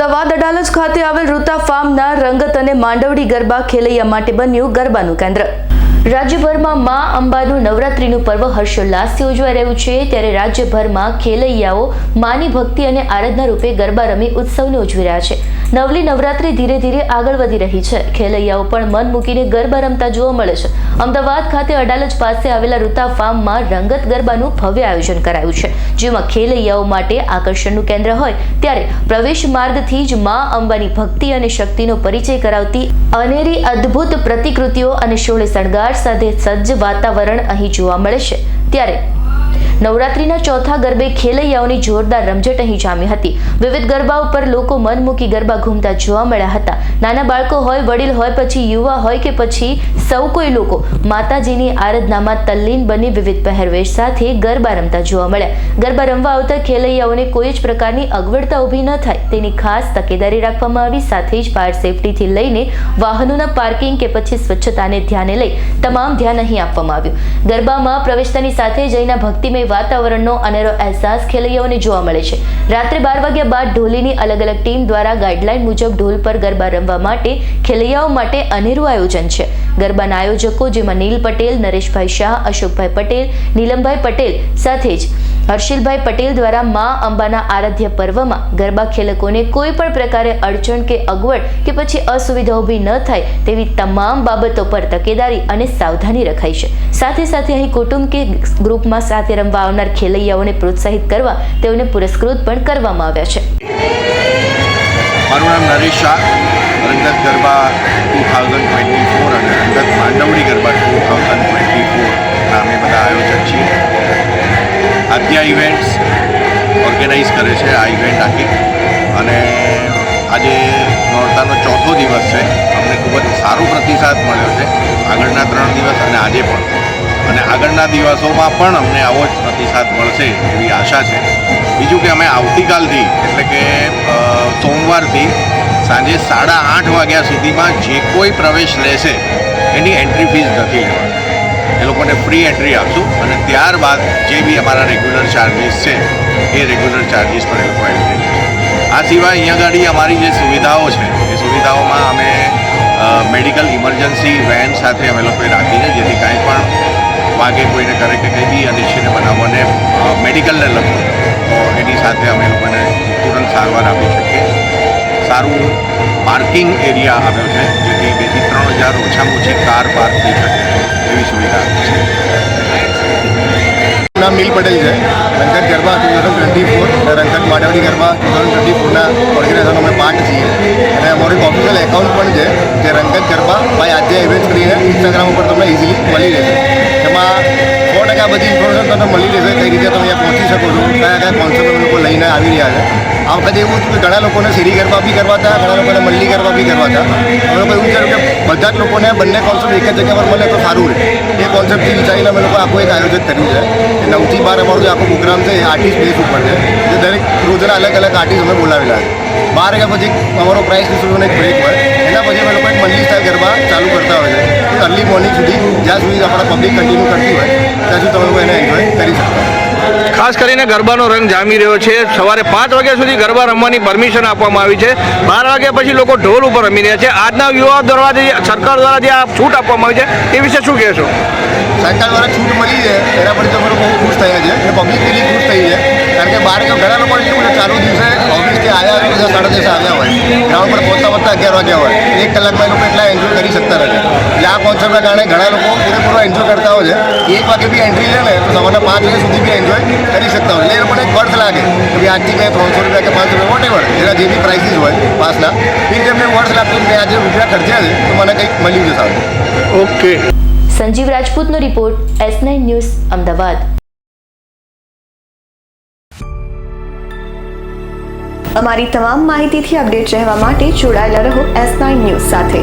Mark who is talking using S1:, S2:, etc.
S1: અમદાવાદ અડાલજ ખાતે આવેલ રૂતા ફાર્મના રંગત અને માંડવડી ગરબા ખેલૈયા માટે બન્યું ગરબાનું કેન્દ્ર. રાજ્યભરમાં મા અંબાનું નવરાત્રીનું પર્વ હર્ષોલ્લાસથી ઉજવાઈ રહ્યું છે. ત્યારે રાજ્યભરમાં ખેલૈયાઓ માની ભક્તિ અને આરાધના રૂપે ગરબા રમી ઉત્સવને ઉજવી રહ્યા છે. નવલી નવરાત્રી ધીરે ધીરે આગળ વધી રહી છે. ખેલૈયાઓ પણ મન મૂકીને ગરબા રમતા જોવા મળે છે. અમદાવાદ ખાતે અડાલજ પાસે આવેલા રૂતા ફાર્મમાં રંગત ગરબાનું ભવ્ય આયોજન કરાયું છે. જેમાં ખેલૈયાઓ માટે આકર્ષણનું કેન્દ્ર હોય ત્યારે પ્રવેશ માર્ગથી જ મા અંબાની ભક્તિ અને શક્તિનો પરિચય કરાવતી અનેરી અદ્ભુત પ્રતિકૃતિઓ અને શોળે શણગાર સાથે સજ્જ વાતાવરણ અહીં જોવા મળે છે. ત્યારે નવરાત્રીના ચોથા ગરબે ખેલૈયાઓની જોરદાર રમઝટ અહીં જામી હતી. વિવિધ ગરબા ઉપર લોકો મન મૂકી ગરબા ઘૂમતા જોવા મળ્યા હતા. નાના બાળકો હોય, વડીલ હોય, પછી યુવા હોય કે પછી સૌ કોઈ લોકો માતાજીની આરાધનામાં તલ્લીન બની વિવિધ પહેરવેશ સાથે ગરબા રમતા જોવા મળ્યા. ગરબા રમવા આવતા ખેલૈયાઓને કોઈ જ પ્રકારની અગવડતા ઊભી ન થાય. તેની ખાસ તકેદારી રાખવામાં આવી, સાથે જ ફાયર સેફટીથી લઈને વાહનોના પાર્કિંગ કે પછી સ્વચ્છતાને ધ્યાને લઈ તમામ ધ્યાન અહીં આપવામાં આવ્યું. ગરબામાં પ્રવેશતાની સાથે જઈને ભક્તિમય વાતાવરણનો અનેરો અહેસાસ ખેલૈયાઓને જોવા મળે છે. રાત્રે બાર વાગ્યા બાદ ઢોલીની અલગ અલગ ટીમ દ્વારા ગાઈડલાઈન મુજબ ઢોલ પર ગરબા રમવા માટે ખેલૈયાઓ માટે અનેરું આયોજન છે. ગરબાના આયોજકો જેમાં નીલ પટેલ, નરેશભાઈ શાહ, અશોકભાઈ પટેલ, નીલમભાઈ પટેલ સાથે જ હર્ષિલભાઈ પટેલ દ્વારા મા અંબાના આરાધ્ય પર્વમાં ગરબા ખેલકોને કોઈ પણ પ્રકારે અડચણ કે અગવડ કે પછી અસુવિધા ઊભી ન થાય તેવી તમામ બાબતો પર તકેદારી અને સાવધાની રખાઈ છે. સાથે સાથે અહીં કુટુંબ કે ગ્રુપમાં સાથે રમવા આવનાર ખેલૈયાઓને પ્રોત્સાહિત કરવા તેઓને પુરસ્કૃત પણ કરવામાં આવ્યા છે.
S2: મારું નામ Naresh Shah, Rangat Garba two thousand twenty four અને Rangat Mandavdi Garba two thousand twenty ફોરના Aadya events organise કરે છે આ ઇવેન્ટ આખી. અને આજે નોરતાનો ચોથો દિવસ છે. અમને ખૂબ જ સારો પ્રતિસાદ મળ્યો છે આગળના ત્રણ દિવસ અને આજે પણ. અને આગળના દિવસોમાં પણ અમને આવો જ પ્રતિસાદ મળશે એવી આશા છે. બીજું કે અમે આવતીકાલથી, એટલે કે સોમવારથી સાંજે સાડા આઠ વાગ્યા સુધીમાં જે કોઈ પ્રવેશ લેશે, એની એન્ટ્રી ફીસ નથી લેવાની. એ લોકોને ફ્રી એન્ટ્રી આપશું અને ત્યારબાદ જે બી અમારા રેગ્યુલર ચાર્જિસ છે, એ રેગ્યુલર ચાર્જિસ પર એ લોકો એન્ટ્રી આ સિવાય અહીંયા આગળ અમારી જે સુવિધાઓ છે, એ સુવિધાઓમાં અમે મેડિકલ ઇમરજન્સી વેન સાથે અમે લોકોએ રાખીને જેથી કાંઈ પણ વાગે કોઈને કરે કે કંઈ બી અનિશ્ચિત બનાવવાને મેડિકલને લગતું એની સાથે અમે લોકોને તુરંત સારવાર આપી શકીએ. સારું પાર્કિંગ એરિયા આવ્યો છે, જેથી બેથી ત્રણ હજાર ઓછામાં ઓછી કાર પાર્ક થઈ શકે એવી સુવિધા છે.
S3: નામ મિલ પટેલ છે. Rangat Garba two thousand twenty four Rangat Madavdi Garba two thousand twenty ફોરના ઓર્ગેનાઇઝરનો અમે પાર્ટ છીએ. અને અમારું ઓફિશિયલ એકાઉન્ટ પણ છે, જે રંગત ગરબા બાય આજે ઇવેન્ટ કરીને ઇન્સ્ટાગ્રામ ઉપર તમને ઇઝીલી મળી રહેશે. એમાં સો ટકા બધી ઇન્ફોર્મેશન તમને મળી રહેશે, કઈ રીતે તમે અહીંયા પહોંચી શકો છો કયા કોન્સેપ્ટ લોકો લઈને આવી રહ્યા છે. આ વખતે એવું કે ઘણા લોકોને શેરી ગરબા બી કરવા હતા, ઘણા લોકોને મલ્લી ગરબા બી કરવા હતા. અમે લોકો એવું વિચાર્યું કે બધા જ લોકોને બંને કોન્સેપ્ટ એક જ જગ્યા પર મળે તો સારું રહે. એ કોન્સેપ્ટથી વિચારીને અમે લોકો આખું એક આયોજન કર્યું છે. નવથી બાર અમારો જે આખો પ્રોગ્રામ છે, એ આર્ટિસ્ટ બેઝ ઉપર છે. જે દરેક રોજના અલગ અલગ આર્ટિસ્ટ અમે બોલાવેલા છે. બાર વાગ્યા પછી અમારો પ્રાઇસ ડિસ્ટ્રીબ્યુશન એક બ્રેક હોય. એના પછી અમે લોકો એક મલ્લી સ્ટાઇલ ગરબા ચાલુ કરતા હોય છે. અર્લી મોર્નિંગ સુધી, જ્યાં સુધી આપણા પબ્લિક કન્ટિન્યુ કરતી હોય, ત્યાં સુધી તમે લોકો એને એન્જોય કરી હોય.
S4: ખાસ કરીને ગરબાનો રંગ જામી રહ્યો છે. સવારે પાંચ વાગ્યા સુધી ગરબા રમવાની પરમિશન આપવામાં આવી છે. બાર વાગ્યા પછી લોકો ઢોલ ઉપર રમી રહ્યા છે. આજના યુવા દ્વારા જે સરકાર દ્વારા જે આ છૂટ આપવામાં આવી છે, એ વિશે શું કહેશો?
S3: સરકાર દ્વારા છૂટ મળી છે. એના પર તો અમે બહુ ખુશ થયા છે અને પબ્લિક પેલી ખુશ થઈ છે. કારણ કે બાર ઘણા લોકો ચાલુ દિવસે ઓફિસથી આવ્યા સાડા દસ આવ્યા હોય. ગ્રાઉન્ડ પર પહોંચતા પહોંચતા અગિયાર વાગ્યા હોય. એક કલાકમાં લોકો એન્જોય કરી શકતા નથી. એટલે આ કોન્સેપ્ટના કારણે ઘણા લોકો પૂરેપૂરો એન્જોય કરતા હોય છે. એક વાગે બી એન્ટ્રી લે ને તો સવારના પાંચ વાગ્યા સુધી બી એન્જોય કરી શકતા હોય એટલે એ લોકોને એક વર્થ લાગે કે ભાઈ આજથી કંઈ ત્રણસો રૂપિયા કે પાંચસો રૂપિયા વોટ એવર એના જે બી પ્રાઇસીસ હોય પાસના એ તેમને વર્ષ લાગતું કે આજે રૂપિયા ખર્ચ્યા છે તો મને કંઈક મળ્યું છે સારું
S4: okay
S1: Sanjeev રાજપૂતનો report S nine news Ahmedabad.
S5: અમારી તમામ માહિતીથી અપડેટ રહેવા માટે જોડાયેલા રહો એસ નાઇન ન્યૂઝ સાથે.